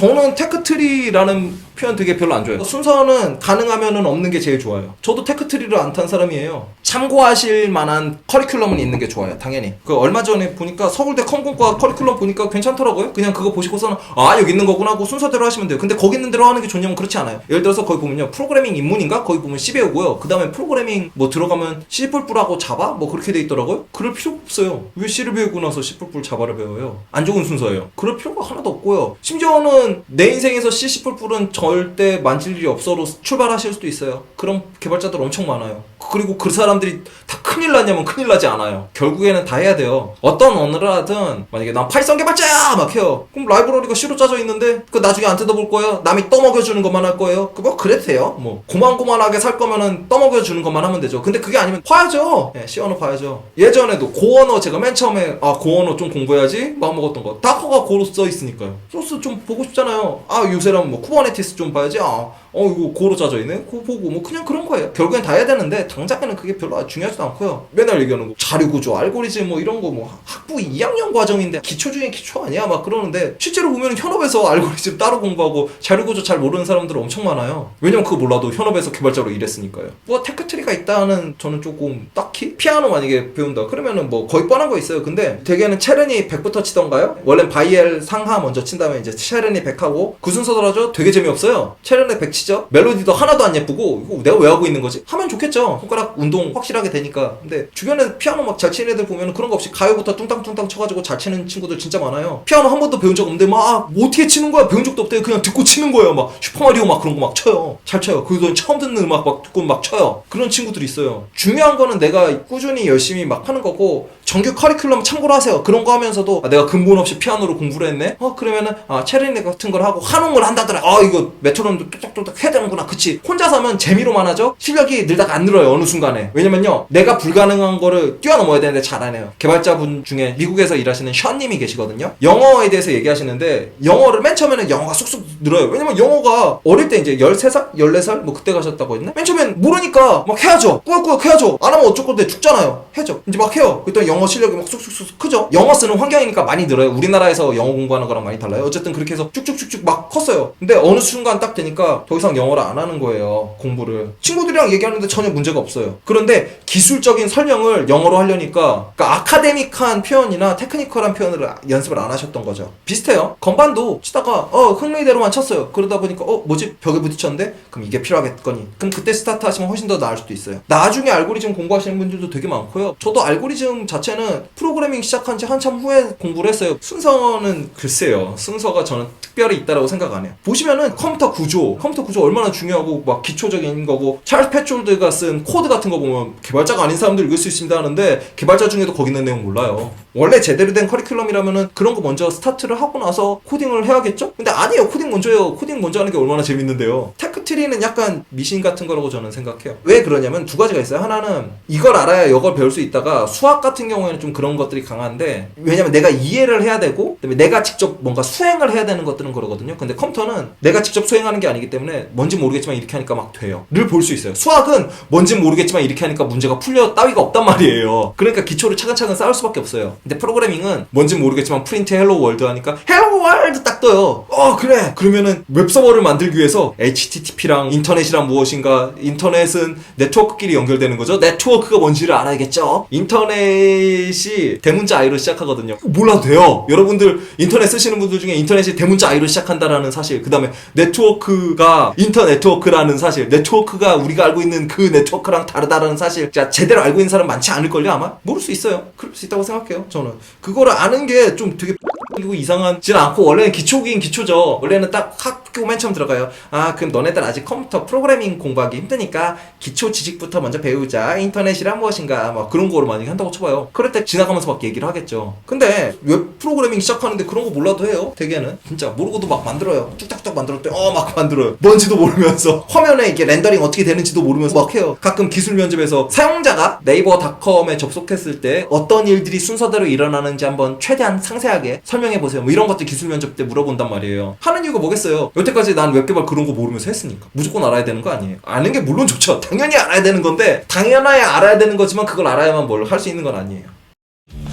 저는 테크트리라는 표현 되게 별로 안 좋아해요. 순서는 가능하면은 없는 게 제일 좋아요. 저도 테크트리를 안 탄 사람이에요. 참고하실 만한 커리큘럼은 있는 게 좋아요. 당연히. 그 얼마 전에 보니까 서울대 컴공과 커리큘럼 보니까 괜찮더라고요. 그냥 그거 보시고서는 아 여기 있는 거구나 하고 순서대로 하시면 돼요. 근데 거기 있는 대로 하는 게 좋냐면 그렇지 않아요. 예를 들어서 거기 보면요. 프로그래밍 입문인가? 거기 보면 C 배우고요. 그 다음에 프로그래밍 뭐 들어가면 C++하고 자바? 뭐 그렇게 돼 있더라고요. 그럴 필요 없어요. 왜 C를 배우고 나서 C++ 자바를 배워요? 안 좋은 순서예요. 그럴 필요가 하나도 없고요. 심지어는 내 인생에서 C, C++은 절대 만질 일이 없어로 출발하실 수도 있어요. 그런 개발자들 엄청 많아요. 그리고 그 사람 들이 다 큰일 나냐면 큰일 나지 않아요. 결국에는 다 해야 돼요. 어떤 언어를 하든 만약에 난 파이썬 개발자야 막 해요. 그럼 라이브러리가 C로 짜져 있는데 그 나중에 안 뜯어볼 거예요. 남이 떠먹여주는 것만 할 거예요. 그뭐 그래도 돼요. 뭐 고만고만하게 살 거면은 떠먹여주는 것만 하면 되죠. 근데 그게 아니면 봐야죠. 예, C 언어 봐야죠. 예전에도 고 언어 제가 맨 처음에 아 고 언어 좀 공부해야지 마음 먹었던 거. 다커가 고로 써 있으니까요. 소스 좀 보고 싶잖아요. 아 요새는 뭐 쿠버네티스 좀 봐야지. 아 어 이거 고로 짜져 있네. 그거 보고 뭐 그냥 그런 거예요. 결국엔 다 해야 되는데 당장에는 그게 별로 중요하지도 않고요. 맨날 얘기하는 거 자료 구조, 알고리즘 뭐 이런 거 뭐 학부 2학년 과정인데 기초 중에 기초 아니야 막 그러는데 실제로 보면 현업에서 알고리즘 따로 공부하고 자료 구조 잘 모르는 사람들 엄청 많아요. 왜냐면 그거 몰라도 현업에서 개발자로 일했으니까요. 뭐 테크트리가 있다는 저는 조금 딱히 피아노 만약에 배운다 그러면은 뭐 거의 뻔한 거 있어요. 근데 대개는 체르니 100부터 치던가요? 원래 바이엘 상하 먼저 친 다음에 이제 체르니 100하고 그 순서더라죠. 되게 재미없어요. 체르니 100 치죠. 멜로디도 하나도 안 예쁘고 이거 내가 왜 하고 있는 거지? 하면 좋겠죠. 손가락 운동 확실하게 되니까. 근데 주변에 피아노 막 잘 치는 애들 보면 그런 거 없이 가요부터 뚱땅뚱땅 쳐가지고 잘 치는 친구들 진짜 많아요. 피아노 한 번도 배운 적 없는데 막뭐 어떻게 치는 거야? 배운 적도 없대. 그냥 듣고 치는 거예요. 막 슈퍼마리오 막 그런 거 막 쳐요. 잘 쳐요. 그거 처음 듣는 음악 막 듣고 막 쳐요. 그런 친구들이 있어요. 중요한 거는 내가 꾸준히 열심히 막 하는 거고 정규 커리큘럼 참고로 하세요. 그런 거 하면서도 아, 내가 근본 없이 피아노로 공부를 했네. 어 그러면은 아 체르니 같은 걸 하고 한홍을 한다더라. 아 이거 메트로놈도 뚝딱뚝딱 해야 되는구나. 그치? 혼자서 하면 재미로만 하죠. 실력이 늘다가 안 늘어요. 어느 순간에. 왜냐면 요. 내가 불가능한 거를 뛰어넘어야 되는데 잘하네요. 개발자분 중에 미국에서 일하시는 션님이 계시거든요. 영어에 대해서 얘기하시는데 영어를 맨 처음에는 영어가 쑥쑥 늘어요. 왜냐면 영어가 어릴 때 이제 13살? 14살? 뭐 그때 가셨다고 했나? 맨 처음엔 모르니까 막 해야죠. 꾸역꾸역 해야죠. 안 하면 어쩔 건데 죽잖아요. 해죠. 이제 막 해요. 그랬더니 영어 실력이 막 쑥쑥쑥 크죠. 영어 쓰는 환경이니까 많이 늘어요. 우리나라에서 영어 공부하는 거랑 많이 달라요. 어쨌든 그렇게 해서 쭉쭉쭉쭉 막 컸어요. 근데 어느 순간 딱 되니까 더 이상 영어를 안 하는 거예요. 공부를. 친구들이랑 얘기하는데 전혀 문제가 없어요. 그런 데 기술적인 설명을 영어로 하려니까 그러니까 아카데믹한 표현이나 테크니컬한 표현을 연습을 안 하셨던 거죠. 비슷해요. 건반도 치다가 어 흥미대로만 쳤어요. 그러다 보니까 어 뭐지 벽에 부딪혔는데 그럼 이게 필요하겠거니. 그럼 그때 스타트 하시면 훨씬 더 나을 수도 있어요. 나중에 알고리즘 공부하시는 분들도 되게 많고요. 저도 알고리즘 자체는 프로그래밍 시작한 지 한참 후에 공부를 했어요. 순서는 글쎄요. 순서가 저는 특별히 있다라고 생각 안 해요. 보시면은 컴퓨터 구조, 컴퓨터 구조 얼마나 중요하고 막 기초적인 거고 찰스 패졸드가 쓴 코드 같은 거 보면 개발자가 아닌 사람들 읽을 수 있습니다 하는데 개발자 중에도 거기 있는 내용 몰라요. 원래 제대로 된 커리큘럼이라면은 그런 거 먼저 스타트를 하고 나서 코딩을 해야겠죠? 근데 아니에요. 코딩 먼저요. 코딩 먼저 하는 게 얼마나 재밌는데요. 테크트리는 약간 미신 같은 거라고 저는 생각해요. 왜 그러냐면 두 가지가 있어요. 하나는 이걸 알아야 이걸 배울 수 있다가 수학 같은 경우에는 좀 그런 것들이 강한데 왜냐면 내가 이해를 해야 되고 그다음에 내가 직접 뭔가 수행을 해야 되는 것들은 그러거든요. 근데 컴퓨터는 내가 직접 수행하는 게 아니기 때문에 뭔지 모르겠지만 이렇게 하니까 막 돼요. 를 볼 수 있어요. 수학은 뭔지 모르겠지만 이렇게 하니까 문제가 풀려 따위가 없단 말이에요. 그러니까 기초를 차근차근 쌓을 수밖에 없어요. 근데 프로그래밍은 뭔지 모르겠지만 프린트 헬로 월드 하니까 헬로 월드 딱 떠요. 어 그래. 그러면은 웹서버를 만들기 위해서 HTTP 랑 인터넷이란 무엇인가 인터넷은 네트워크끼리 연결되는 거죠. 네트워크가 뭔지를 알아야겠죠. 인터넷이 대문자 I로 시작하거든요. 몰라도 돼요. 여러분들 인터넷 쓰시는 분들 중에 인터넷이 대문자 I로 시작한다라는 사실, 그 다음에 네트워크가 인터 네트워크라는 사실, 네트워크가 우리가 알고 있는 그 네트워크랑 다르다라는 사실, 자 제대로 알고 있는 사람 많지 않을 걸요 아마? 모를 수 있어요. 그럴 수 있다고 생각해요. 저는 그거를 아는 게 좀 되게 그리고 이상하진 않고 원래는 기초긴 기초죠. 원래는 딱 학교 맨 처음 들어가요. 아 그럼 너네들 아직 컴퓨터 프로그래밍 공부하기 힘드니까 기초 지식부터 먼저 배우자. 인터넷이란 무엇인가 막 그런 거로 많이 한다고 쳐봐요. 그럴 때 지나가면서 막 얘기를 하겠죠. 근데 웹 프로그래밍 시작하는데 그런 거 몰라도 해요. 대개는 진짜 모르고도 막 만들어요. 뚝딱뚝 만들었대. 어 막 만들어요. 뭔지도 모르면서 화면에 이게 렌더링 어떻게 되는지도 모르면서 막 해요. 가끔 기술 면접에서 사용자가 네이버닷컴에 접속했을 때 어떤 일들이 순서대로 일어나는지 한번 최대한 상세하게 설명해 보세요. 뭐 이런 것들 기술 면접 때 물어본단 말이에요. 하는 이유가 뭐겠어요? 여태까지 난 웹개발 그런 거 모르면서 했으니까 무조건 알아야 되는 거 아니에요. 아는 게 물론 좋죠. 당연히 알아야 되는 건데 당연하야 알아야 되는 거지만 그걸 알아야만 뭘 할 수 있는 건 아니에요.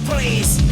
Please,